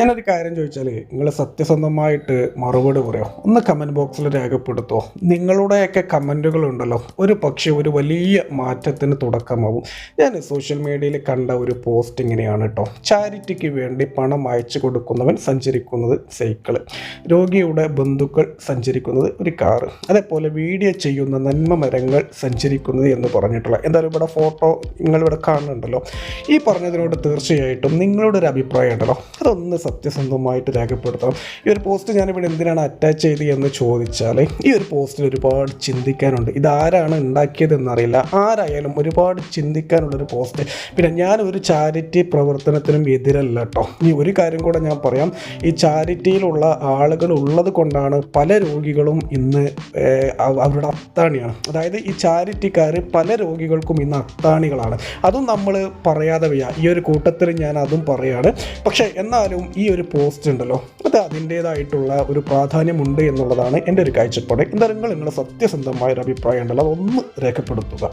ഞാനൊരു കാര്യം ചോദിച്ചാൽ നിങ്ങൾ സത്യസന്ധമായിട്ട് മറുപടി പറയോ? ഒന്ന് കമന്റ് ബോക്സിൽ രേഖപ്പെടുത്തോ. നിങ്ങളുടെയൊക്കെ കമന്റുകൾ ഉണ്ടല്ലോ. ഒരു പക്ഷേ ഒരു വലിയ മാറ്റത്തിന് തുടക്കമാവും. ഞാൻ സോഷ്യൽ മീഡിയയിൽ കണ്ട ഒരു പോസ്റ്റ് ഇങ്ങനെയാണ് കേട്ടോ ചാരിറ്റിക്ക് വേണ്ടി പണം അയച്ചു കൊടുക്കുന്നവൻ സഞ്ചരിക്കുന്നത് സൈക്കിൾ രോഗിയുടെ ബന്ധുക്കൾ സഞ്ചരിക്കുന്നത് ഒരു കാറ് അതേപോലെ വീഡിയോ ചെയ്യുന്ന നന്മ മരങ്ങൾ സഞ്ചരിക്കുന്നത് എന്ന് പറഞ്ഞിട്ടുള്ള. എന്തായാലും ഇവിടെ ഫോട്ടോ നിങ്ങളിവിടെ കാണുന്നുണ്ടല്ലോ. ഈ പറഞ്ഞതിനോട് തീർച്ചയായിട്ടും നിങ്ങളുടെ ഒരു അഭിപ്രായം ഉണ്ടല്ലോ. അതൊന്ന് സത്യസന്ധമായിട്ട് രേഖപ്പെടുത്താം. ഈ ഒരു പോസ്റ്റ് ഞാനിവിടെ എന്തിനാണ് അറ്റാച്ച് ചെയ്ത് എന്ന് ചോദിച്ചാൽ ഈ ഒരു പോസ്റ്റിൽ ഒരുപാട് ചിന്തിക്കാനുണ്ട്. ഇതാരാണ് ഉണ്ടാക്കിയതെന്നറിയില്ല ആരായാലും ഒരുപാട് ചിന്തിക്കാനുള്ളൊരു പോസ്റ്റ് പിന്നെ ഞാൻ ഒരു ചാരിറ്റി പ്രവർത്തനത്തിനും എതിരല്ല കേട്ടോ ഈ ഒരു കാര്യം കൂടെ ഞാൻ പറയാം. ഈ ചാരിറ്റിയിലുള്ള ആളുകൾ ഉള്ളത് കൊണ്ടാണ് പല രോഗികളും ഇന്ന് അവരുടെ അത്താണിയാണ്. അതായത് ഈ ചാരിറ്റിക്കാർ പല രോഗികൾക്കും ഇന്ന് അത്താണികളാണ്. അതും നമ്മൾ പറയാതെ വയ്യ. ഈ ഒരു കൂട്ടത്തിൽ ഞാൻ അതും പറയാണ്. പക്ഷേ എന്നാലും ഈ ഒരു പോസ്റ്റ് ഉണ്ടല്ലോ അത് അതിന്റേതായിട്ടുള്ള ഒരു പ്രാധാന്യമുണ്ട് എന്നുള്ളതാണ് എന്റെ ഒരു കാഴ്ചപ്പാട്. എന്തായാലും നിങ്ങളുടെ സത്യസന്ധമായ ഒരു അഭിപ്രായം ഉണ്ടല്ലോ അതൊന്ന് രേഖപ്പെടുത്തുക.